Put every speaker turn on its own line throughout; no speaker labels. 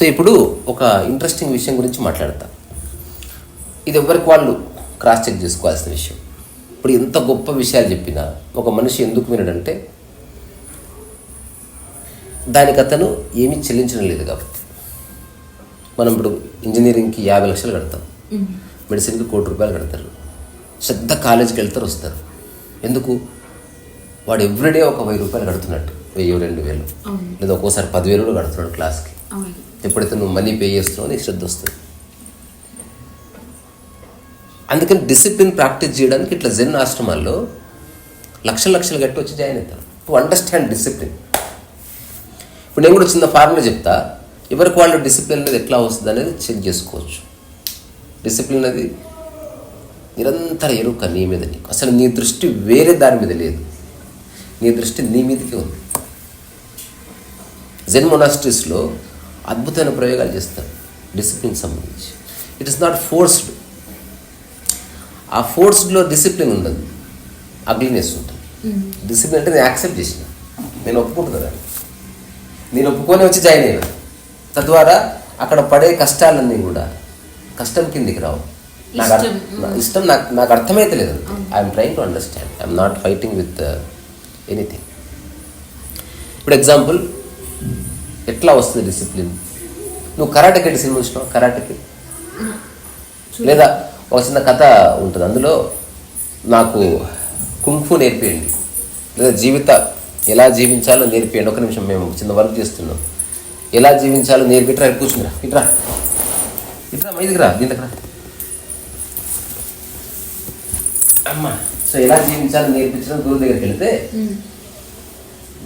So ఇప్పుడు ఒక interesting విషయం గురించి మాట్లాడతా. ఇది ఎవరికి వాళ్ళు క్రాస్ చెక్ చేసుకోవాల్సిన విషయం. ఇప్పుడు ఎంత గొప్ప విషయాలు చెప్పినా ఒక మనిషి ఎందుకు వినడంటే దానికి అతను ఏమీ చెల్లించడం లేదు కాబట్టి. మనం ఇప్పుడు ఇంజనీరింగ్కి యాభై లక్షలు కడతాం. మెడిసిన్కి కోటి రూపాయలు కడతారు. శ్రద్ధ కాలేజీకి వెళ్తారు వస్తారు. ఎందుకు? వాడు ఎవ్రీడే ఒక వెయ్యి రూపాయలు కడుతున్నట్టు. వెయ్యి రెండు వేలు. లేదా ఒక్కోసారి పదివేలు కూడా కడుతున్నాడు క్లాస్కి. ఎప్పుడైతే నువ్వు మనీ పే చేస్తున్నావు నీ శ్రద్ధ వస్తుంది. అందుకని డిసిప్లిన్ ప్రాక్టీస్ చేయడానికి ఇట్లా జెన్ ఆశ్రమాల్లో లక్షల లక్షలు కట్టి వచ్చి జాయిన్ అవుతారు. టు అండర్స్టాండ్ డిసిప్లిన్ ఇప్పుడు నేను కూడా చిన్న ఫార్ములా చెప్తా. ఎవరికి వాళ్ళు డిసిప్లిన్ అనేది ఎట్లా వస్తుంది అనేది చెక్ చేసుకోవచ్చు. డిసిప్లిన్ అనేది నిరంతర ఎరుక నీ మీద నీకు. అసలు నీ దృష్టి వేరే దాని మీద లేదు. నీ దృష్టి నీ మీదకే ఉంది. జెన్ మొనాస్ట్రీస్లో అద్భుతమైన ప్రయోగాలు చేస్తారు. డిసిప్లిన్ సంబంధించి. ఇట్ ఇస్ నాట్ ఫోర్స్డ్ ఆ ఫోర్స్డ్లో డిసిప్లిన్ ఉండదు. అగ్లీనెస్ ఉంటుంది. డిసిప్లిన్ అంటే నేను యాక్సెప్ట్ చేసిన. నేను ఒప్పుకుంటున్నా దాన్ని. నేను ఒప్పుకొని వచ్చి జాయిన్ అయ్యాను తద్వారా అక్కడ పడే కష్టాలన్నీ కూడా కష్టం కిందికి రావు. నాకు
ఇష్టం.
నాకు నాకు అర్థమైతే లేదు I'm trying to understand I'm not fighting with anything ఇప్పుడు ఎగ్జాంపుల్ ఎట్లా వస్తుంది డిసిప్లిన్? నువ్వు కరాటే కిడ్ సినిమా చూసినావు? కరాటే కిడ్ లేదా ఒక చిన్న కథ ఉంటుంది. అందులో నాకు కుంఫు నేర్పియండి. లేదా జీవిత ఎలా జీవించాలో నేర్పియండి. ఒక నిమిషం మేము చిన్న వర్క్ చేస్తున్నాం. ఎలా జీవించాలో నేర్పి ఇట్రా కూర్చుందిరా ఇట్రా ఇట్రా మైదికి రా దీనికి రా అమ్మా సో ఎలా జీవించాలో నేర్పించడం గురువు దగ్గరికి వెళ్తే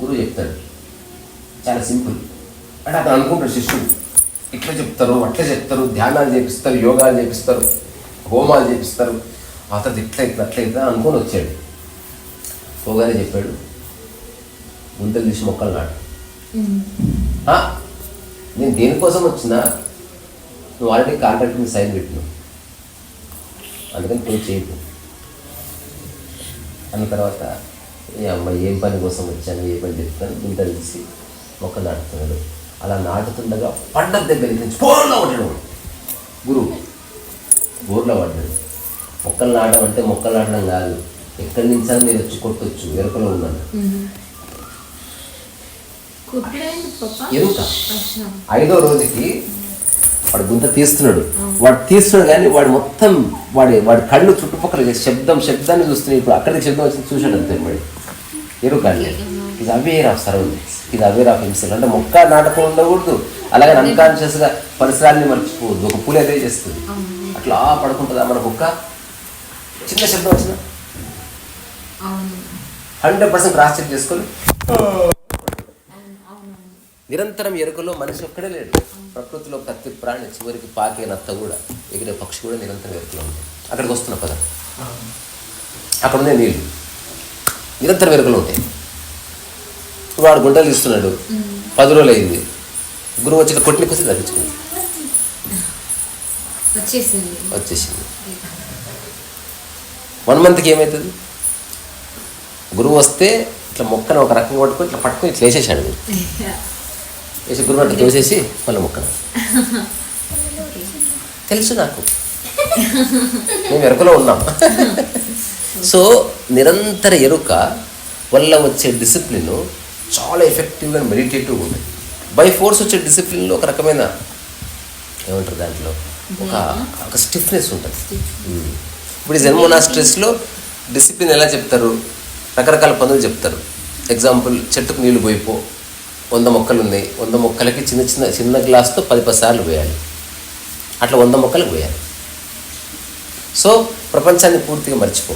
గురువు చెప్తాడు. చాలా సింపుల్. అంటే అతను అనుకుంటాడు శిష్యుడు ఇట్లా చెప్తారు? అట్లా చెప్తారు. ధ్యానాలు చేపిస్తారు యోగాలు చేపిస్తారు హోమాలు చేపిస్తారు. ఆ తర్వాత ఇట్లా ఇట్లా అట్లా ఇట్లా అనుకొని వచ్చాడు. పోగానే చెప్పాడు గుంతలు తీసి మొక్కలు నాటు. ఆ, నేను దేనికోసం వచ్చినా నువ్వు ఆల్రెడీ కాంట్రాక్ట్ మీద సైన్ పెట్టినావు. అందుకని పే చేయకు. అన్న తర్వాత ఏ అమ్మాయి ఏం పని కోసం వచ్చాను? ఏ పని చెప్తాను గుంట తీసి మొక్క నాటుతున్నాడు. అలా నాటుతుండగా పంట దగ్గరికి నుంచి బోర్లో పడ్డాడు గురువు బోర్లో పడ్డాడు. మొక్కలు నాటడం అంటే మొక్కలు నాటడం కాదు. ఎక్కడి నుంచా నేను వచ్చి కొట్టొచ్చు ఎరుకలో ఉన్నాను. ఎరుక. ఐదో రోజుకి వాడు గుంత తీస్తున్నాడు. వాడు తీస్తున్నాడు కానీ వాడు మొత్తం వాడి వాడి కళ్ళు చుట్టుపక్కల శబ్దం శబ్దాన్ని చూస్తున్నాయి. ఇప్పుడు అక్కడికి శబ్దం వచ్చి చూశాడు అంతే వాడు ఎరుక అంటే ఇది అవేర్ ఆఫ్ సరౌండింగ్స్ ఇది అవేర్ ఆఫ్ హిమ్సెల్ అంటే మొక్క నాటకం ఉండకూడదు. అలాగే అన్కాన్షియస్గా పరిసరాన్ని మర్చిపోవద్దు. ఒక పులి అదే చేస్తుంది. అట్లా పడుకుంటుందా మన కుక్క చిన్న శబ్దం వచ్చిన
అవును.
హండ్రెడ్ పర్సెంట్ క్రాస్ చెక్ చేసుకొని నిరంతరం ఎరుకలో మనిషి ఒక్కడే లేడు. ప్రకృతిలో ప్రతి ప్రాణి చివరికి పాకే నత్త కూడా ఎగిరే పక్షి కూడా నిరంతరం ఎరుకలో ఉంది. అక్కడికి వస్తున్న పదం. అక్కడ ఉంది నీళ్ళు నిరంతరం ఎరుకలు ఉంటాయి. వాడు గుంటలు తీస్తున్నాడు. పది రోజులు అయింది గురువు వచ్చి ఇక్కడ కొట్టిన కొద్ది తగ్గించుకుంది
వచ్చేసింది.
వన్ మంత్కి ఏమవుతుంది గురువు వస్తే ఇట్లా మొక్కను ఒక రకంగా పట్టుకొని ఇట్లా పట్టుకొని ఇట్లా వేసేసాడు. వేసి గురువు అట్లా తోసేసి మళ్ళీ మొక్కను. తెలుసు నాకు. మేము ఎరుకలో ఉన్నాం. సో నిరంతర ఎరుక వల్ల వచ్చే డిసిప్లిన్ చాలా ఎఫెక్టివ్గా మెడిటేటివ్గా ఉంటుంది బై ఫోర్స్ వచ్చే డిసిప్లిన్లో ఒక రకమైన ఏమంటారు దాంట్లో? ఒక ఒక స్టిఫ్నెస్ ఉంటుంది. ఇప్పుడు ఈ జెన్మోనాస్ట్రెస్లో డిసిప్లిన్ ఎలా చెప్తారు? రకరకాల పనులు చెప్తారు. ఎగ్జాంపుల్ చెట్టుకు నీళ్ళు పోయిపో. వంద మొక్కలు ఉన్నాయి. వంద మొక్కలకి చిన్న చిన్న చిన్న గ్లాస్తో పది పది సార్లు పోయాలి అట్లా వంద మొక్కలకు పోయాలి సో ప్రపంచాన్ని పూర్తిగా మర్చిపో.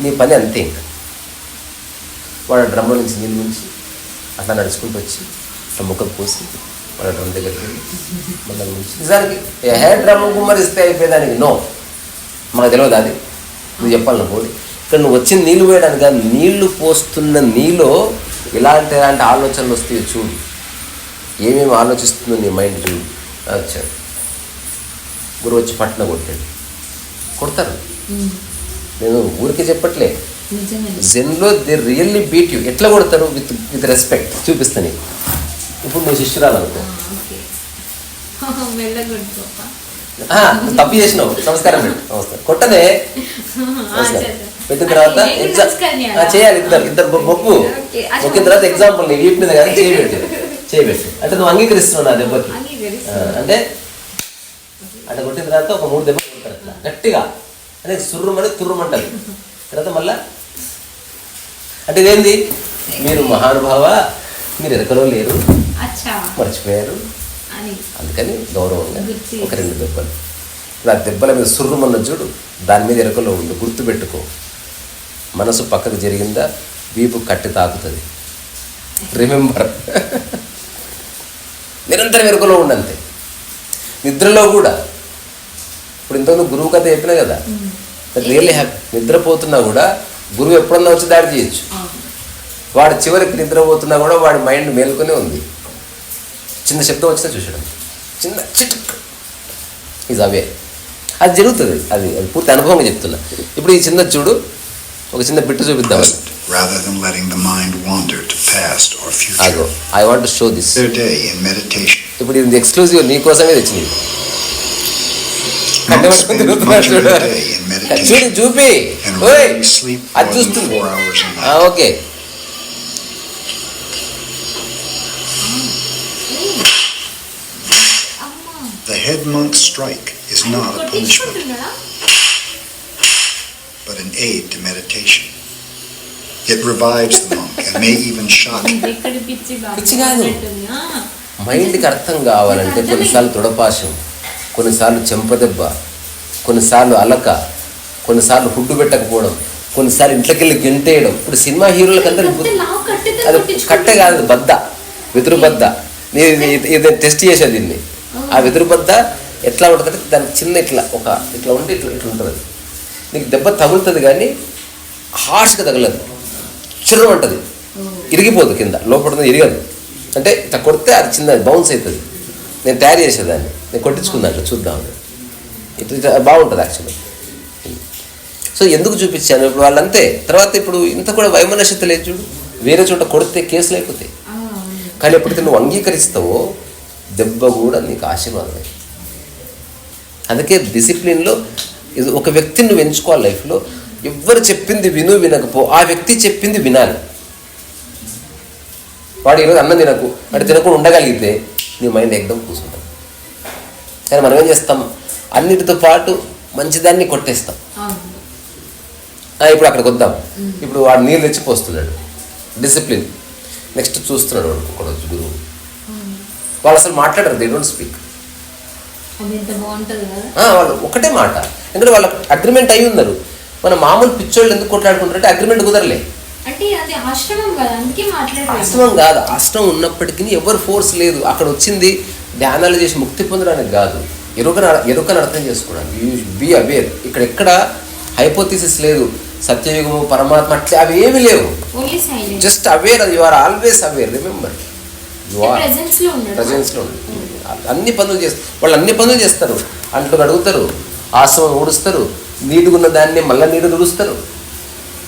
నీ పని అంతే ఇంకా. వాడు డ్రమ్లో నుంచి నీళ్ళు ఉంచి అట్లా నడుచుకుంటూ వచ్చి అట్లా మొక్కకు పోసి వాడు డ్రమ్ దగ్గరికి వెళ్ళి మళ్ళీ ఉంచి నిజానికి హే డ్రమ్ గుమ్మరిస్తే అయిపోయేదానికి? నో. మాకు తెలియదు అది. నువ్వు చెప్పాలి నువ్వు పోయి ఇక్కడ నువ్వు వచ్చిన నీళ్ళు పోయడానికి కాదు నీళ్ళు పోస్తున్న నీలో ఇలాంటి ఇలాంటి ఆలోచనలు వస్తాయి చూడు. ఏమేమి ఆలోచిస్తుందో నీ మైండ్ చూడు. వచ్చాడు గురువు వచ్చి పట్న కొట్టాడు. కొడతారు. నేను ఊరికే చెప్పట్లే. జెన్లో దే రియల్లీ బీట్ యూ ఎట్లా కొడతారు? విత్ విత్ రెస్పెక్ట్ చూపిస్తా నీకు. ఇప్పుడు నువ్వు శిష్యురాలు అనుకో ఆ, తప్పు చేసినావు. నమస్కారం నమస్కారం పెట్టిన తర్వాత ఎగ్జామ్ ఆ, చేయాలి ఇద్దరు. ఇద్దరు మొక్కు మొక్కిన తర్వాత ఎగ్జాంపుల్ నీ వీపు మీద కానీ చేయబెట్టు చేయబెట్టు అంటే నువ్వు అంగీకరిస్తున్నావు నా దెబ్బకి. అంటే అట్లా కొట్టిన తర్వాత ఒక మూడు దెబ్బలు కొడతారు అట్లా. గట్టిగా. అంటే సుర్రుమని తుర్రుమంటారు తర్వాత మళ్ళా అంటే ఇదేంది? మీరు మహానుభావ మీరు ఎరకలో లేరు. మర్చిపోయారు. అందుకని గౌరవంగా ఒక రెండు దెబ్బలు. ఇప్పుడు ఆ దెబ్బల మీద సుర్రుమన్న చూడు దాని మీద ఎరకలో ఉండు గుర్తుపెట్టుకో. మనసు పక్కకు జరిగిందా? వీపు కట్టి తాకుతుంది. రిమెంబర్ నిరంతరం ఎరుకలో ఉండంతే. నిద్రలో కూడా. ఇప్పుడు ఇంతకుముందు గురువు కథ చెప్పిన కదా? రియల్లీ హ్యాపీ నిద్రపోతున్నా కూడా గురువు ఎప్పుడన్నా వచ్చి దాడి చేయొచ్చు. వాడు చివరికి నిద్రపోతున్నా కూడా వాడి మైండ్ మేల్కొనే ఉంది. చిన్న శబ్దం వచ్చినా చూసడం చిన్న చిటుక్. ఇది అవే అది జరుగుతుంది. అది అది పూర్తి అనుభవంగా చెప్తున్నా. ఇప్పుడు ఈ చిన్న చూడు ఒక చిన్న బిట్టు చూపిద్దాం.
Rather than letting the mind wander to past or future.
I want show this
Their day in meditation.
ఇప్పుడు ఇది ఎక్స్క్లూజివ్ నీ కోసమే తెచ్చింది. చూడు. చూపి. అది చూస్తుంది. Okay.
The head monk's strike is not a punishment, but an aid to meditation. It revives the monk and may even shock him.
పిచ్చి
కాదు. మైండ్కి అర్థం కావాలంటే. కొన్నిసార్లు తొడపాశం కొన్నిసార్లు చెంపదెబ్బ కొన్నిసార్లు అలక కొన్నిసార్లు హుడ్డు పెట్టకపోవడం కొన్నిసార్లు ఇంట్లోకి వెళ్ళి గెంటేయడం ఇప్పుడు సినిమా హీరోలకు అందరూ అది. కట్టె కాదు బద్ద వెదురు బద్ద ఇది టెస్ట్ చేసేది దీన్ని ఆ వెదురు బద్ద ఎట్లా ఉంటుంది దానికి చిన్న ఇట్లా ఒక ఇట్లా ఉండి ఇట్లా ఇట్లా ఉంటుంది. నీకు దెబ్బ తగులుతుంది కానీ హార్ష్గా తగలదు. చిర్రం అంటది ఇరిగిపోదు కింద లోపల ఉన్నది ఇరగదు. అంటే ఇట్లా కొడితే అది చిన్న బౌన్స్ అవుతుంది నేను తయారు చేసేదాన్ని. నేను కొట్టించుకున్నాను చూద్దాం ఇట్లా ఇట్లా బాగుంటుంది యాక్చువల్లీ సో ఎందుకు చూపించాను? ఇప్పుడు వాళ్ళంతే. తర్వాత ఇప్పుడు ఇంత కూడా వైమనస్యత లేదు చూడు. వేరే చోట కొడితే కేసులు అయిపోతాయి. కానీ ఎప్పుడైతే నువ్వు అంగీకరిస్తావో దెబ్బ కూడా నీకు ఆశీర్వాదమే. అందుకే డిసిప్లిన్లో ఇది ఒక వ్యక్తిని నువ్వు ఎంచుకోవాలి లైఫ్లో. ఎవ్వరు చెప్పింది విను వినకపో ఆ వ్యక్తి చెప్పింది వినాలి. వాడు ఈరోజు అన్నం తినకు వాడు తినకుండా ఉండగలిగితే నీ మైండ్ ఎగ్దమ్ కూర్చుంటుంది కానీ మనం ఏం చేస్తాం? అన్నిటితో పాటు మంచిదాన్ని కొట్టేస్తాం. ఇప్పుడు అక్కడికి వద్దాం. ఇప్పుడు వాడు నీళ్ళు తెచ్చి పోస్తున్నాడు. డిసిప్లిన్. నెక్స్ట్ చూస్తున్నాడు వాడు వచ్చి గురువు. వాళ్ళు అసలు మాట్లాడరు దే డోంట్ స్పీక్ వాళ్ళు ఒకటే మాట. ఎందుకంటే వాళ్ళ అగ్రిమెంట్ అయి ఉన్నారు మన మామూలు పిచ్చోళ్ళు ఎందుకు కొట్లాడుకుంటారంటే అగ్రిమెంట్ కుదరలే.
ఆశ్రమం కదా
ఆశ్రమం ఉన్నప్పటికీ ఎవరు ఫోర్స్ లేదు. అక్కడ వచ్చింది ధ్యానాలు చేసి ముక్తి పొందడానికి కాదు. ఎరుకను ఎరుకను అర్థం చేసుకోవడానికి. యూ బీ అవేర్ ఇక్కడ ఎక్కడ హైపోథిసిస్ లేదు. సత్యయుగము పరమాత్మ అట్లా అవి ఏమీ లేవు. Just aware you are always aware remember ప్రజెన్స్లో అన్ని పనులు చేస్తారు వాళ్ళు అన్ని పనులు చేస్తారు. అంట్లు కడుగుతారు ఆశ్రమం ఊడుస్తారు. నీటుగున్న దాన్ని మళ్ళీ నీరు తుడుస్తారు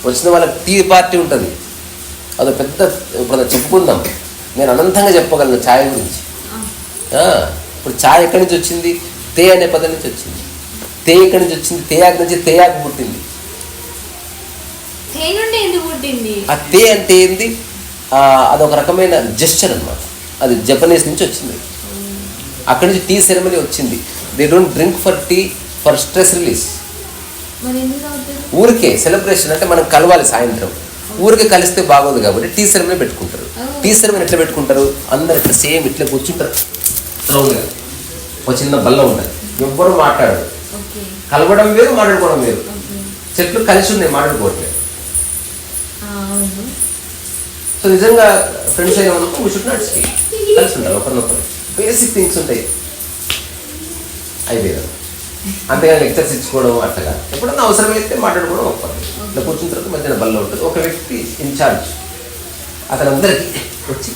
వచ్చిన వాళ్ళకి టీ పార్టీ ఉంటుంది. అదో పెద్ద ఇప్పుడు చెప్పుకుందాం. నేను అనంతంగా చెప్పగలను ఛాయ్ గురించి. ఇప్పుడు ఛాయ్ ఎక్కడి నుంచి వచ్చింది? తే అనే పదం నుంచి వచ్చింది. తే ఎక్కడి నుంచి వచ్చింది? తేయాకు నుంచి తేయాకు పుట్టింది.
తే నుండి ఎందుకు పుట్టింది?
ఆ తే అంటే ఏంది? అదొక రకమైన జెస్చర్ అన్నమాట. అది జపనీస్ నుంచి వచ్చింది. అక్కడి నుంచి టీ సెరమనీ వచ్చింది. They don't drink for tea for stress release ఊరికే సెలబ్రేషన్ అంటే మనం కలవాలి సాయంత్రం. ఊరికే కలిస్తే బాగోదు కాబట్టి టీ సెరమనీ పెట్టుకుంటారు. టీ సెరమనీ ఎట్లా పెట్టుకుంటారు? అందరు ఇట్లా సేమ్ ఇట్లా కూర్చుంటారు. రౌండ్గా ఒక చిన్న బల్ల ఉంటుంది. ఎవ్వరు మాట్లాడరు. కలవడం వేరు మాట్లాడుకోవడం వేరు చెట్లు కలిసి ఉన్నాయి మాట్లాడుకోవట్లేదు.
అవును.
సో నిజంగా ఫ్రెండ్స్ అయిన మనకు వీ షుడ్ నాట్ స్పీక్ కలిసి ఉంటారు ఒకరినొకరు బేసిక్ థింగ్స్ ఉంటాయి. అయిపోయారు అంతేగాని లెక్చర్స్ ఇచ్చుకోవడం అట్లా ఎప్పుడన్నా అవసరమైతే మాట్లాడుకోవడం ఒప్పదు ఇట్లా కూర్చున్న తర్వాత మధ్యన బల్ల ఉంటుంది. ఒక వ్యక్తి ఇన్ఛార్జ్ అతను అందరికీ వచ్చి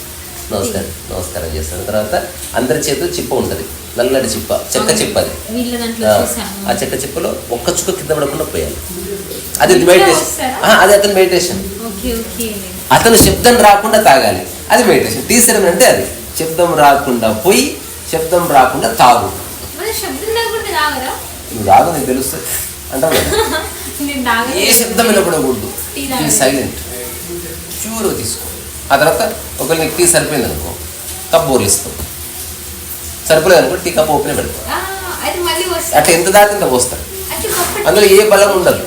నమస్కారం నమస్కారం చేస్తాడు. తర్వాత అందరి చేతిలో చిప్ప ఉంటుంది. నల్లటి చిప్ప చెక్క చిప్ప అది. ఆ, చెక్క చిప్పలో ఒక్క చుక్క కింద పడకుండా పోయాలి. అది మెడిటేషన్? అది అతని మెడిటేషన్ అతను శబ్దం రాకుండా తాగాలి. అది మెడిటేషన్ టీ సెరమనీ అంటే అది. శబ్దం రాకుండా పోయి శబ్దం రాకుండా తాగు. నువ్వు తాగు నీకు తెలుస్తుంది అంటావు ఏ శబ్దం వినపడకూడదు.
తాగాలి.
సైలెంట్ ప్యూర్ తీసుకో. ఆ తర్వాత ఒకవేళ నీకు టీ సరిపోయింది అనుకో కప్ బోర్లు ఇస్తాం సరిపోలేదు అనుకో టీ కప్ ఓపెన్ పెడతాం అట్లా ఎంత దాకా ఇంత పోస్తారు. అందులో ఏ బలం ఉండదు.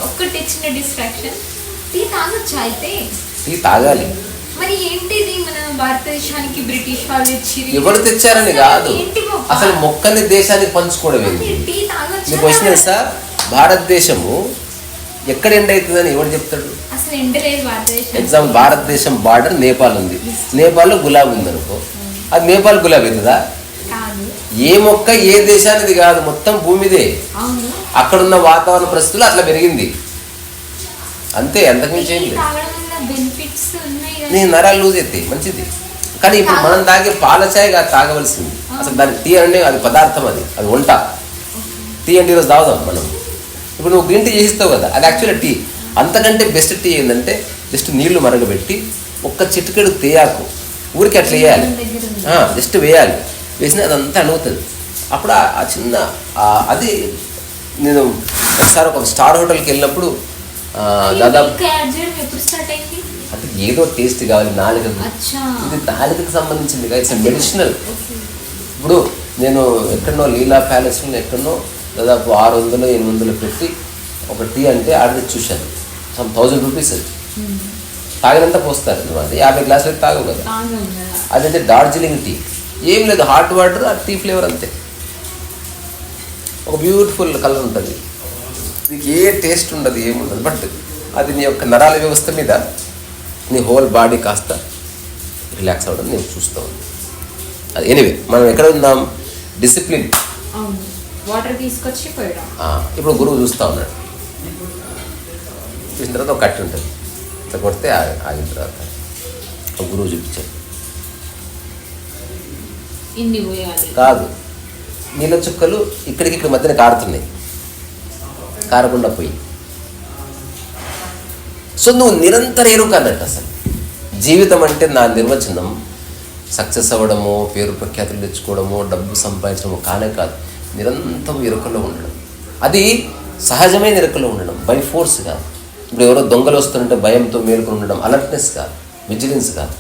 టీ
తాగాలి.
మరి ఏంటిది మన భారతదేశానికి బ్రిటిష్ వాళ్ళు
ఎవరు తెచ్చారని కాదు? అసలు మొక్కని దేశానికి పంచుకోవడం నీకు వచ్చిన తెలుసా? భారతదేశము ఎక్కడ ఎండ్ అవుతుందని ఎవరు చెప్తాడు? ఎగ్జాంపుల్ భారతదేశం. బార్డర్ నేపాల్ ఉంది. నేపాల్లో గులాబీ ఉంది అనుకో అది నేపాల్ గులాబీ అవుతుందా
కాదు.
ఏ మొక్క ఏ దేశానిది కాదు మొత్తం భూమిదే.
అవును.
అక్కడున్న వాతావరణ పరిస్థితులు అట్లా పెరిగింది. అంతే అంతకుమించి ఏం
టీ
లేదు నీ నరాలు లూజ్ అవుతాయి మంచిది. కానీ ఇప్పుడు మనం తాగే పాల చాయ్ కాదు తాగవలసింది అసలు దాని టీ అంటే అది పదార్థం అది. అది వంట. టీ అంటే ఈరోజు తాగుదాం మనం. ఇప్పుడు నువ్వు గ్రీన్ టీ చేసిస్తావు కదా అది యాక్చువల్లీ టీ. అంతకంటే బెస్ట్ టీ ఏంటంటే జస్ట్ నీళ్ళు మరగబెట్టి ఒక్క చిటికెడు తేయాకు. ఊరికి అట్లా వేయాలి. జస్ట్ వేయాలి. వేసిన అదంతా అణుగుతుంది అప్పుడు ఆ- చిన్న అది నేను ఒకసారి ఒక స్టార్ హోటల్కి వెళ్ళినప్పుడు దాదాపు అంటే ఏదో టేస్ట్ కావాలి నాలుగకు
అచ్చా.
ఇది నాలుకకి సంబంధించింది ఇట్స్ మెడిసినల్ ఇప్పుడు నేను ఎక్కడనో లీలా ప్యాలెస్లో ఎక్కడనో దాదాపు ఆరు వందలు ఎనిమిది వందలు పెట్టి ఒక టీ అంటే ఆర్డర్ చూశాను. సమ్ థౌజండ్ రూపీస్ అది. తాగినంత పోస్తారు నువ్వు అది. యాభై గ్లాసులు తాగవు కదా.
తాగం కదా.
అదైతే డార్జిలింగ్ టీ ఏం లేదు హాట్ వాటర్ ఆ టీ ఫ్లేవర్ అంతే. ఒక బ్యూటిఫుల్ కలర్ ఉంటుంది. నీకు ఏ టేస్ట్ ఉండదు ఏముండదు. బట్ అది నీ యొక్క నరాల వ్యవస్థ మీద నీ హోల్ బాడీ కాస్త రిలాక్స్ అవ్వడం నేను చూస్తూ ఉంది అది ఎనివే మనం ఎక్కడ ఉందాం డిసిప్లిన్.
వాటర్ తీసుకొచ్చి
ఇప్పుడు గురువు చూస్తూ ఉన్నాడు. చూసిన తర్వాత ఒక కట్టి ఉంటుంది. ఇట్లా కొడితే ఆగి- ఆగిన తర్వాత ఒక గురువు చూపించాడు. కాదు. నీళ్ళ చుక్కలు ఇక్కడికి ఇక్కడ మధ్యన కారుతున్నాయి. కారకుండా పోయి. సో నువ్వు నిరంతర ఎరుక అన్నట్టు అసలు. జీవితం అంటే నా నిర్వచనం సక్సెస్ అవ్వడము పేరు ప్రఖ్యాతులు తెచ్చుకోవడము డబ్బు సంపాదించడము కానే కాదు. నిరంతరం ఎరుకలో ఉండడం. అది సహజమైన ఎరుకలో ఉండడం బై ఫోర్స్ కాదు. ఇప్పుడు ఎవరో దొంగలు వస్తుంటే భయంతో మేలుకొని ఉండడం అలర్ట్నెస్ కాదు విజిలెన్స్ కాదు.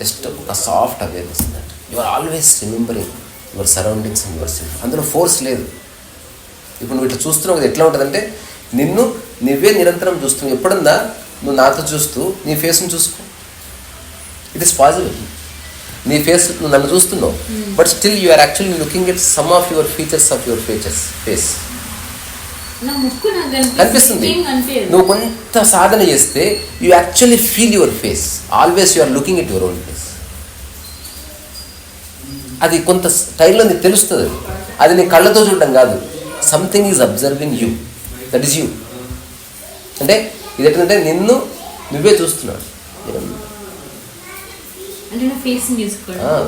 జస్ట్ ఒక సాఫ్ట్ అవేర్నెస్ అన్నట్టు you are always remembering your surroundings and your self అందులో ఫోర్స్ లేదు. ఇప్పుడు నువ్వు ఇట్లా చూస్తున్నావు కదా ఎట్లా ఉంటుందంటే నిన్ను నువ్వే నిరంతరం చూస్తున్నావు ఎప్పుడన్నా నువ్వు నాతో చూస్తూ నీ ఫేస్ని చూసుకో. ఇట్ ఇస్ పాసిబుల్ నీ ఫేస్ నువ్వు నన్ను చూస్తున్నావు. But still you are actually looking at some of your features of your features face కనిపిస్తుంది. నువ్వు కొంత సాధన చేస్తే you actually feel your face always you are looking at your own face అది కొంత టైంలో నీకు తెలుస్తుంది. అది. అది నీ కళ్ళతో చూడడం కాదు. Something is observing you that is you అంటే ఇది ఎట్లంటే నిన్ను నువ్వే చూస్తున్నాడు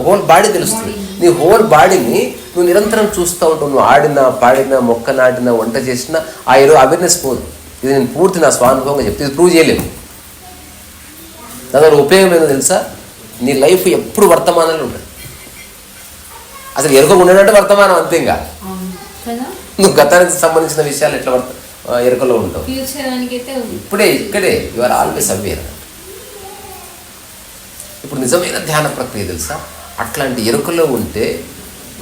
హోల్ బాడీ తెలుస్తుంది. నీ హోల్ బాడీని నువ్వు నిరంతరం చూస్తూ ఉంటావు. నువ్వు ఆడినా పాడినా మొక్క నాటినా వంట చేసినా ఆ ఇరవై అవేర్నెస్ పోదు. ఇది నేను పూర్తి నా స్వానుభవంగా చెప్తే. ఇది ప్రూవ్ చేయలేము. దాని ఉపయోగం ఏందో తెలుసా? నీ లైఫ్ ఎప్పుడు వర్తమానంలో ఉంటుంది అసలు ఎరుక ఉండడంటే వర్తమానం అంతే ఇంకా. నువ్వు గతానికి సంబంధించిన విషయాలు ఎట్లా వర్త ఎరుకలో ఉంటావు. ఇప్పుడే ఇక్కడే యు ఆర్ ఆల్వేస్ అవేర్ ఇప్పుడు నిజమైన ధ్యాన ప్రక్రియ తెలుసా? అట్లాంటి ఎరుకలో ఉంటే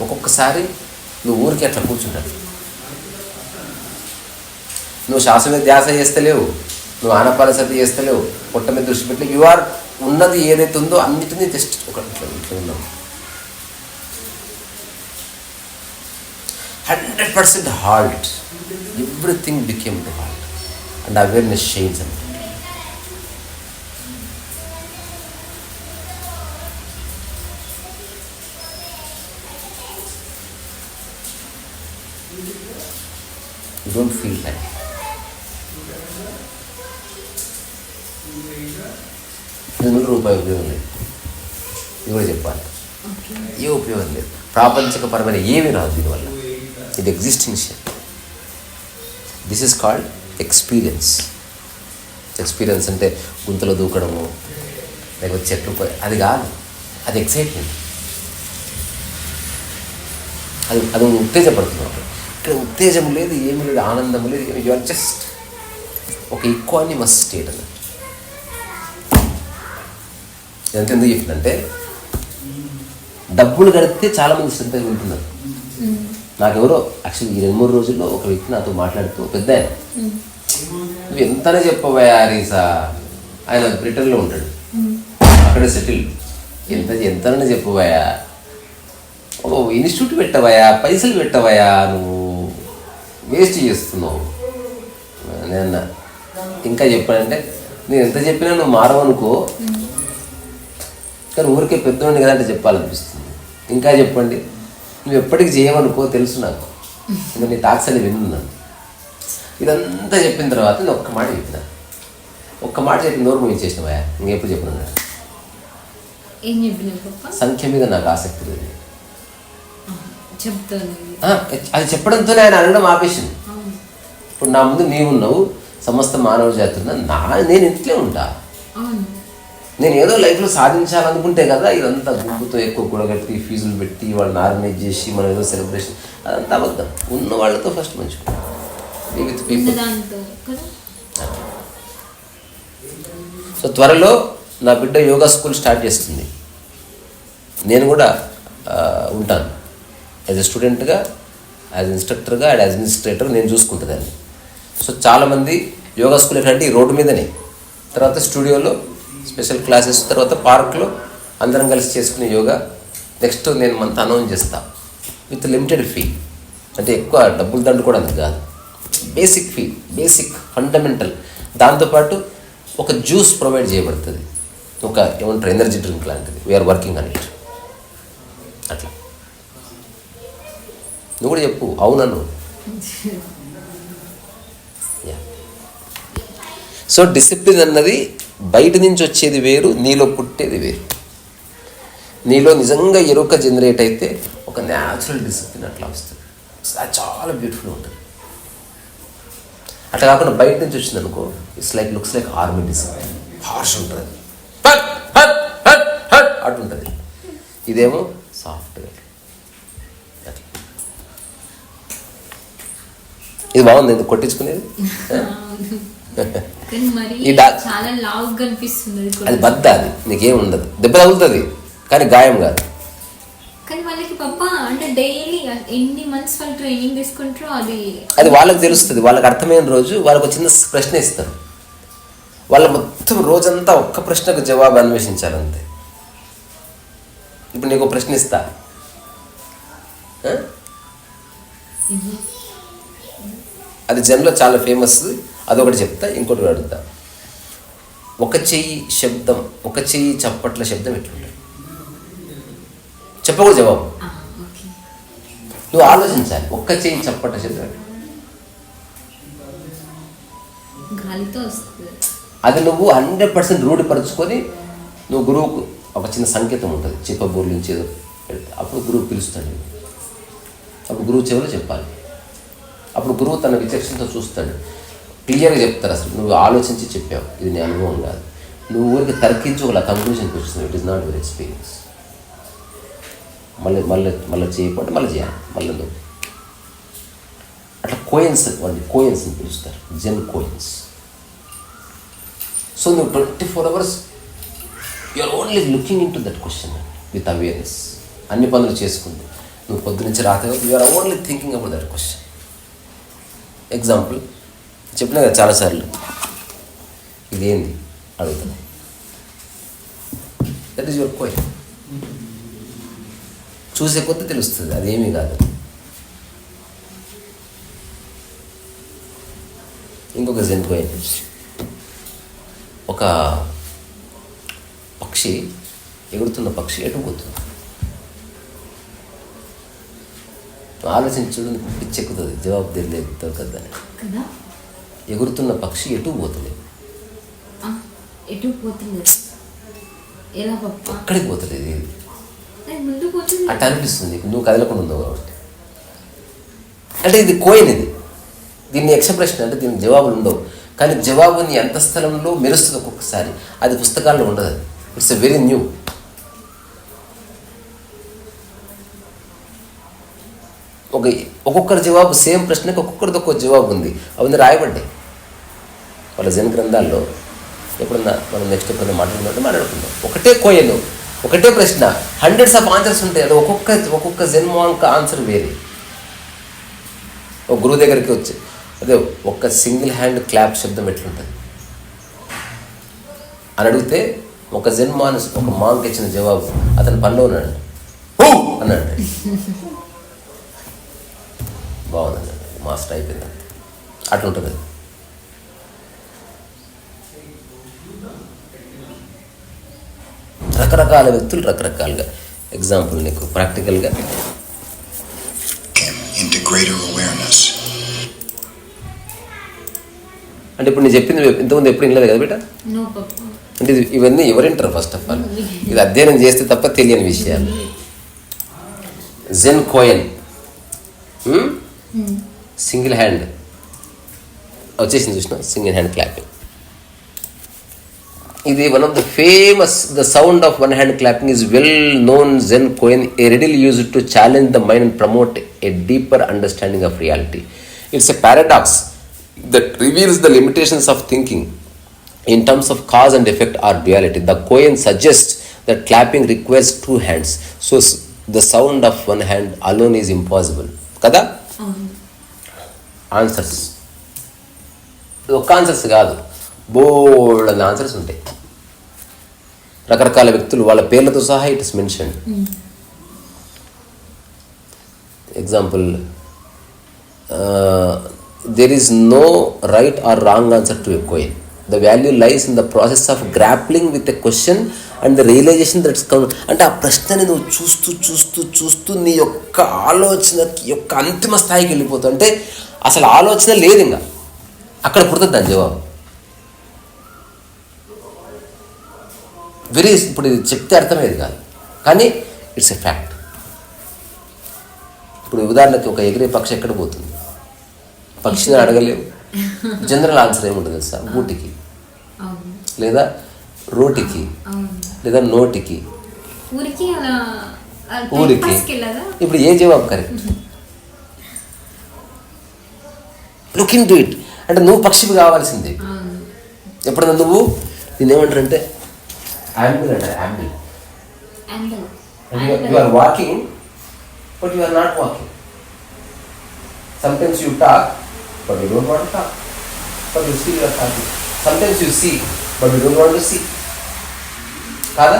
ఒక్కొక్కసారి నువ్వు ఊరికి అట్లా కూర్చుంటాడు నువ్వు శ్వాస మీద ధ్యాస చేస్తలేవు నువ్వు ఆనపానసతి చేస్తలేవు పొట్ట మీద దృష్టి పెట్టలేవు యు ఆర్ ఉన్నది ఏదైతే ఉందో అన్నిటినీ జస్ట్ ఒక ఇట్లా ఇట్లా ఉన్నావు. Hundred percent halt everything became to halt and awareness change and don't feel like దీనివల్ల రూపాయి ఉపయోగం లేదు. ఇది కూడా చెప్పాలి ఏ ఉపయోగం లేదు. ప్రాపంచికపరమైన ఏమీ రాదు దీనివల్ల. ఇది existential this is called experience experience అంటే గుంతలో దూకడము లేకపోతే చెట్లు అది కాదు. అది ఎక్సైట్మెంట్ అది అది ఉత్తేజపడుతున్నావు ఇక్కడ ఉత్తేజం లేదు ఏమి లేదు ఆనందం లేదు యు ఆర్ జస్ట్ ఒక ఈక్వానిమస్ స్టేట్ అన్నట్టు ఎంత ఎందుకు చెప్పిందంటే డబ్బులు కడితే చాలామంది శ్రద్ధగా ఉంటున్నారు. నాకెవరో యాక్చువల్లీ ఈ రెండు మూడు రోజుల్లో ఒక వ్యక్తి నాతో మాట్లాడుతూ పెద్ద ఆయన. నువ్వు ఎంతనే చెప్పవయ్యా రీసా ఆయన బ్రిటన్లో ఉంటాడు. అక్కడే సెటిల్ ఎంత ఎంతనే చెప్పవయ్యా ఓ ఇన్స్టిట్యూట్ పెట్టవయ్యా పైసలు పెట్టవయ్యా నువ్వు? వేస్ట్ చేస్తున్నావు. నేను ఇంకా చెప్పానంటే నేను ఎంత చెప్పినా నువ్వు మారవనుకో. కానీ ఊరికే పెద్దవాడిని కదా అంటే చెప్పాలనిపిస్తుంది. ఇంకా చెప్పండి. నువ్వు ఎప్పటికి చేయవనుకో తెలుసు నాకు. ఇంకా నీ అని విన్నాను ఇదంతా చెప్పిన తర్వాత నేను ఒక్క మాట చెప్పిన. ఒక్క మాట చెప్పిన నోరు మూవి చేసినవా ఇంకెప్పుడు చెప్పిన సంఖ్య మీద నాకు ఆసక్తి లేదు. అది చెప్పడంతోనే ఆయన అనడం ఆపేసింది. ఇప్పుడు నా ముందు నీవున్నావు సమస్త మానవ జాతి ఉన్నా నా నేను ఇంట్లో ఉంటా. నేను ఏదో లైఫ్లో సాధించాలనుకుంటే కదా ఇదంతా గుంపుతో ఎక్కువ కూడగట్టి ఫీజులు పెట్టి వాళ్ళని ఆర్గనైజ్ చేసి మనం ఏదో సెలబ్రేషన్ అదంతా అబద్ధం. ఉన్న వాళ్ళతో ఫస్ట్ మంచిగా. విత్ పీపుల్ సో త్వరలో నా బిడ్డ యోగా స్కూల్ స్టార్ట్ చేస్తుంది. నేను కూడా ఉంటాను. యాజ్ ఎ స్టూడెంట్గా యాజ్ ఇన్స్ట్రక్టర్గా అండ్ అడ్మినిస్ట్రేటర్ నేను చూసుకుంటుందాన్ని సో చాలామంది యోగా స్కూల్ ఎక్కడంటే ఈ రోడ్డు మీదనే. తర్వాత స్టూడియోలో స్పెషల్ క్లాసెస్ తర్వాత పార్క్లో అందరం కలిసి చేసుకునే యోగా. నెక్స్ట్ నేను మనతో అనౌన్స్ చేస్తా. With limited fee. అంటే ఎక్కువ డబ్బులు దండు కూడా అంత కాదు. Basic fee basic fundamental. దాంతోపాటు ఒక జ్యూస్ ప్రొవైడ్ చేయబడుతుంది. ఒక ఏమంటారు ఎనర్జీ డ్రింక్ లాంటిది. We are working on it అట్లా. నువ్వు కూడా చెప్పు. అవునన్ను సో డిసిప్లిన్ అన్నది బయట నుంచి వచ్చేది వేరు నీలో పుట్టేది వేరు. నీలో నిజంగా ఎరుక జనరేట్ అయితే ఒక న్యాచురల్ డిసిప్లిన్ అట్లా వస్తుంది. అది చాలా బ్యూటిఫుల్ ఉంటుంది. అట్లా కాకుండా బయట నుంచి వచ్చింది అనుకో it's like looks like army discipline harsh ఉంటుంది. హట్, హట్, హట్, హట్ అటుంటుంది ఇదేమో అట్లా. ఇది బాగుంది ఎందుకు కొట్టించుకునేది? ఈ
చాలా లావు కనిపిస్తుంది అది
బద్ద అది. నీకేం ఉండదు. దెబ్బ తగులుతుంది. కానీ గాయం కాదు.
కానీ వాళ్ళకి అంటే డైలీ ఎన్ని మంత్స్ వాళ్ళు ట్రైనింగ్ తీసుకుంటారో అది
అది వాళ్ళకి తెలుస్తుంది. వాళ్ళకి అర్థమైన రోజు వాళ్ళకు ఒక చిన్న ప్రశ్న ఇస్తారు. వాళ్ళ మొత్తం రోజంతా ఒక్క ప్రశ్నకు జవాబు అన్వేషించాలంతే. ఇప్పుడు నీకు ప్రశ్న ఇస్తా? అది జన్లో చాలా ఫేమస్ అదొకటి చెప్తా ఇంకోటి అడుగుతా. ఒక చెయ్యి శబ్దం ఒక చెయ్యి చప్పట్ల శబ్దం ఎట్లుంటుంది? చెప్పకూడదు జవాబు. నువ్వు ఆలోచించాలి ఒక్క చెయ్యి చప్పట్ల శబ్దం అది నువ్వు హండ్రెడ్ పర్సెంట్ రూఢిపరుచుకొని నువ్వు గురువుకు ఒక చిన్న సంకేతం ఉంటుంది. చెప్పబోర్లు నుంచి ఏదో పెడితే. అప్పుడు గురువు పిలుస్తాడు. అప్పుడు గురువు చెవిలో చెప్పాలి. అప్పుడు గురువు తన విచక్షణతో చూస్తాడు. క్లియర్గా చెప్తారు అసలు. నువ్వు ఆలోచించి చెప్పావు. ఇది నీ అనుభవం కాదు. నువ్వు ఊరికి తర్కించి ఒక కంక్లూషన్కి వచ్చినావు it is not your experience మళ్ళీ మళ్ళీ మళ్ళీ చేయకపోతే మళ్ళీ చేయాలి. మళ్ళీ నువ్వు అట్లా కోయిన్స్ వాళ్ళు కోయిన్స్ అని పిలుస్తారు. జెన్ కోయిన్స్ సో నువ్వు twenty four hours you're only looking into that question with awareness అన్ని పనులు చేసుకుంది నువ్వు పొద్దు నుంచి రాత్రి you're only thinking about that question example చెప్పినా కదా చాలాసార్లు ఇదేంది? అడుగుతుంది దట్ ఈస్ యువర్ కోయిన్ చూసే కొత్త తెలుస్తుంది అదేమీ కాదు. ఇంకొక జెన్ కోయిన్ ఒక పక్షి ఎగురుతున్న పక్షి ఎటు పోతుంది? ఆలోచించడం పిచ్చెక్కుతుంది జవాబు తెలియదు దొరకద్దని
కదా?
ఎగురుతున్న పక్షి ఎటు పోతుంది
ఆ, ఎటు పోతుంది ఎలా పప్ప
అక్కడికి పోతుంది ఇది? అట్లా అనిపిస్తుంది. నువ్వు కదలకుండా ఉన్నావు కాబట్టి. అంటే ఇది కోయిన్ ఇది దీన్ని ఎక్స్ప్రెషన్ అంటే దీనికి జవాబులు ఉండవు. కానీ జవాబు నీ ఎంత స్థలంలో మెరుస్తుంది ఒక్కొక్కసారి. అది పుస్తకాల్లో ఉండదు. అది ఇట్స్ వెరీ న్యూ ఒక ఒక్కొక్కరి జవాబు సేమ్ ప్రశ్నకి ఒక్కొక్కరిది ఒక్కొక్క జవాబు ఉంది. అవన్నీ రాయబడ్డాయి. వాళ్ళ జన్ గ్రంథాల్లో ఎప్పుడన్నా మనం నెక్స్ట్ ఎప్పుడన్నా మాట్లాడుకుంటే మాట్లాడుకుందాం. ఒకటే కోయను ఒకటే ప్రశ్న. హండ్రెడ్స్ ఆఫ్ ఆన్సర్స్ ఉంటాయి. అది ఒక్కొక్క ఒక్కొక్క జన్మాంక ఆన్సర్ వేరే. ఒక గురువు దగ్గరికి వచ్చి అదే ఒక్క సింగిల్ హ్యాండ్ క్లాప్ శబ్దం ఎట్లుంటుంది? అని అడిగితే ఒక జన్మాన్ ఒక మాంక్ ఇచ్చిన జవాబు అతని పనిలో ఉన్నాడు అన్నాడు బాగుందండి మాస్టర్ అయిపోయింది అట్లుంటుంది ఉంటుంది అది. రకరకాల వ్యక్తులు రకరకాలుగా. ఎగ్జాంపుల్ నీకు ప్రాక్టికల్గా. అంటే ఇప్పుడు నేను చెప్పింది ఇంతకుముందు ఎప్పుడు వినలేదు కదా బేట?
No papa.
అంటే ఇది ఇవన్నీ ఎవరింటారు ఫస్ట్ ఆఫ్ ఆల్ ఇది అధ్యయనం చేస్తే తప్ప తెలియని విషయాలు. జెన్ కోయన్ సింగిల్ హ్యాండ్ వచ్చేసింది చూసిన సింగిల్ హ్యాండ్ క్లాపింగ్ ఇది one of the famous the sound of one hand clapping is well known Zen koan a readily use to challenge the mind and promote a deeper understanding of reality it's a paradox that reveals the limitations of thinking in terms of cause and effect or duality. The Kohen suggests that clapping requires two hands. So s- the sound of one hand alone is impossible. కదా answers ఒక్క answers కాదు బోల్డ్ answers ఉంటాయి రకరకాల వ్యక్తులు వాళ్ళ పేర్లతో సహా it is mention example uh, there is no right or wrong answer to ఎక్కువ coin. The value lies in the process of grappling with a question and the realization that's come. అంటే ఆ ప్రశ్నని నువ్వు చూస్తూ చూస్తూ చూస్తూ నీ యొక్క ఆలోచన యొక్క అంతిమ స్థాయికి వెళ్ళిపోతావు అంటే అసలు ఆలోచన లేదు ఇంకా అక్కడ పుడుతుంది దాని జవాబు వెరీ ఇప్పుడు ఇది చెప్తే అర్థమయ్యేది కాదు. కానీ ఇట్స్ ఎ ఫ్యాక్ట్. ఇప్పుడు ఉదాహరణకి ఒక ఎగిరే పక్షి ఎక్కడ పోతుంది? పక్షిని అడగలేవు జనరల్ ఆన్సర్ ఏముంటుంది తెలుసా? ఊటికి.
అవును.
లేదా రోటికి. లేదా నోటికి.
ఊరికి
ఇప్పుడు ఏ జవాబు correct? Look into it అంటే నువ్వు పక్షివి కావాల్సిందే. ఎప్పుడన్నా నువ్వు నేనేమంటారంటే యాంబుల్ అంటారు amble
angle
you are walking but you are not walking sometimes you talk but you don't want talk but you see you're talking sometimes you see but you don't want to see కాదా?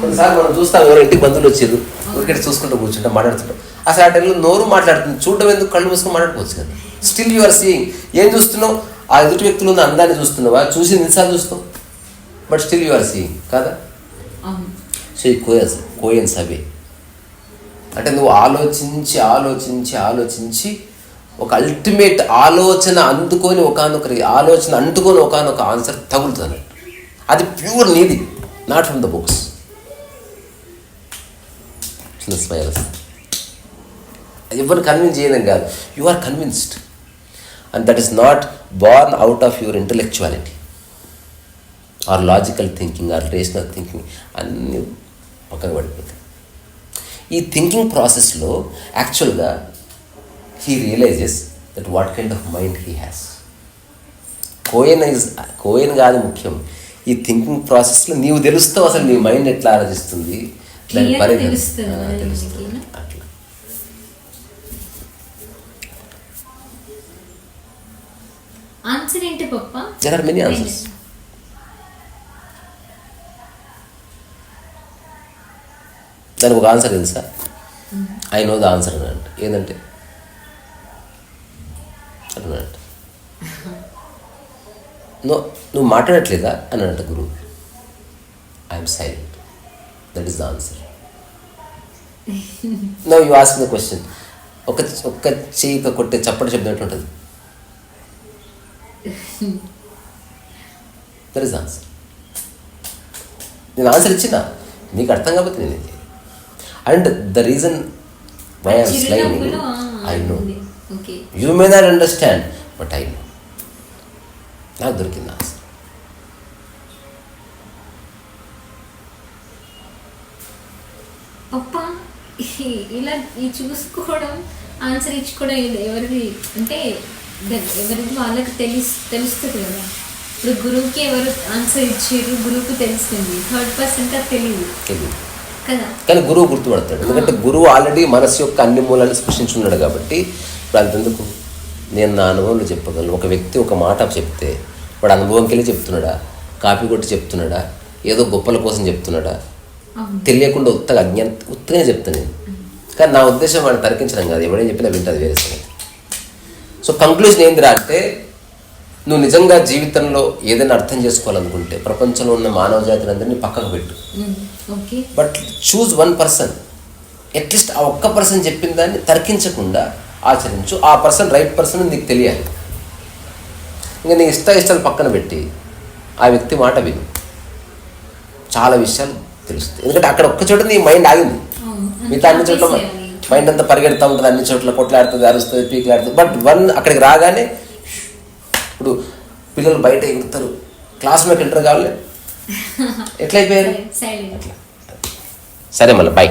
కొన్నిసార్లు మనం చూస్తాం ఎవరు ఇంటికి బంధువులు వచ్చారు ఊరికే చూసుకుంటూ కూర్చుంటాం మాట్లాడుతుంటాం. అసలు ఆ టైంలో నోరు మాట్లాడుతుంది చూడడం ఎందుకు? కళ్ళు మూసుకొని మాట్లాడుకోవచ్చు కదా. స్టిల్ యు ఆర్ సీయింగ్ ఏం చూస్తున్నావు? ఆ ఎదుటి వ్యక్తులు ఉన్న అందాన్ని చూస్తున్నావా? చూసి ఎన్నిసార్లు చూస్తావు? But still you are seeing కాదా? సో ఈ కోయన్స్ కోయన్స్ అవే అంటే నువ్వు ఆలోచించి ఆలోచించి ఆలోచించి ఒక అల్టిమేట్ ఆలోచన అందుకొని ఒకనొకరి ఆలోచన అంటుకొని ఒకనొక ఆన్సర్ తగులుతుంది. అది ప్యూర్ నీది నాట్ ఫ్రమ్ ద బుక్స్ చిన్న స్మైల్ ఎవరిని కన్విన్స్ చేయడం కాదు. You are convinced and that is not born out of your intellectuality or logical thinking or rational thinking అన్నీ పక్కన పడిపోతాయి. ఈ థింకింగ్ ప్రాసెస్లో యాక్చువల్గా he realizes that what kind of mind he has koan is koan కాదు ముఖ్యం. ఈ thinking ప్రాసెస్లో నీవు తెలుస్తావు అసలు నీ మైండ్ ఎట్లా ఆలోచిస్తుంది? దాని
తెలుస్తుంది మనకి.
అట్లా.
ఆన్సర్ ఏంటి పప్ప?
దెర్ ఆర్ మెనీ ఆన్సర్స్ దానికి ఒక ఆన్సర్ తెలుసా? ఐ నో ద ఆన్సర్ అని అంటే. ఏంటంటే అన్నాడంట నో నువ్వు మాట్లాడట్లేదా? అని అంట గురువు. I'm silent that is the answer no you ask the question ఒక ఒక్క చెయ్యి కొట్టే చప్పటి శబ్దం ఎట్లుంటుంది దట్ ఈస్ ఆన్సర్ నేను ఆన్సర్ ఇచ్చిన? నీకు అర్థం కాబట్టి నేను ఇది and the reason why are
చిరునవ్వులో
I know you may not understand but I know నాకు దొరికింది
పప్ప ఈ- ఇలా ఈ చూసుకోవడం ఆన్సర్ ఇచ్చి కూడా ఇది ఎవరిది? అంటే ఎవరిది? వాళ్ళకి తెలుసు తెలుస్తుంది కదా. ఇప్పుడు గురువుకి ఎవరు ఆన్సర్ ఇచ్చారు? గురువుకి తెలుస్తుంది. థర్డ్ పర్సన్ అది తెలియదు
కానీ గురువు గుర్తుపడతాడు. ఎందుకంటే గురువు ఆల్రెడీ మనసు యొక్క అన్ని మూలాన్ని స్పృశించున్నాడు కాబట్టి ఇప్పుడు అంతెందుకు నేను నా అనుభవంలో చెప్పగలను. ఒక వ్యక్తి ఒక మాట చెప్తే వాడు అనుభవంకి వెళ్ళి చెప్తున్నాడా? కాపీ కొట్టి చెప్తున్నాడా? ఏదో గొప్పల కోసం చెప్తున్నాడా? తెలియకుండా ఉత్తగా అజ్ఞాన ఉత్తగానే చెప్తాను నేను. కానీ నా ఉద్దేశం వాడిని తరికించడం కాదు. ఎవడేం చెప్పినా వింటుంది వేరే సంగతి. సో కంక్లూజన్ ఏందిరా అంటే నువ్వు నిజంగా జీవితంలో ఏదైనా అర్థం చేసుకోవాలనుకుంటే ప్రపంచంలో ఉన్న మానవ జాతిని అందరినీ పక్కకు పెట్టు. But choose one person at least ఆ ఒక్క పర్సన్ చెప్పిన దాన్ని తర్కించకుండా ఆచరించు. ఆ పర్సన్ రైట్ పర్సన్ నీకు తెలియాలి. ఇంకా నీ ఇష్ట ఇష్టాలు పక్కన పెట్టి ఆ వ్యక్తి మాట విను. చాలా విషయాలు తెలుస్తాయి. ఎందుకంటే అక్కడ ఒక్క చోట నీ మైండ్ ఆగింది. మిగతా అన్ని చోట్ల మైండ్ అంతా పరిగెడతా ఉంటుంది. అన్ని చోట్ల కొట్లాడుతుంది అరుస్తుంది పీకులాడుతుంది. బట్ వన్ అక్కడికి రాగానే ఇప్పుడు పిల్లలు బయట ఎగురుతారు క్లాస్లోకి ఎంటర్ కావాలి. ఎట్లయిపోయారు? సరే మళ్ళీ బాయ్.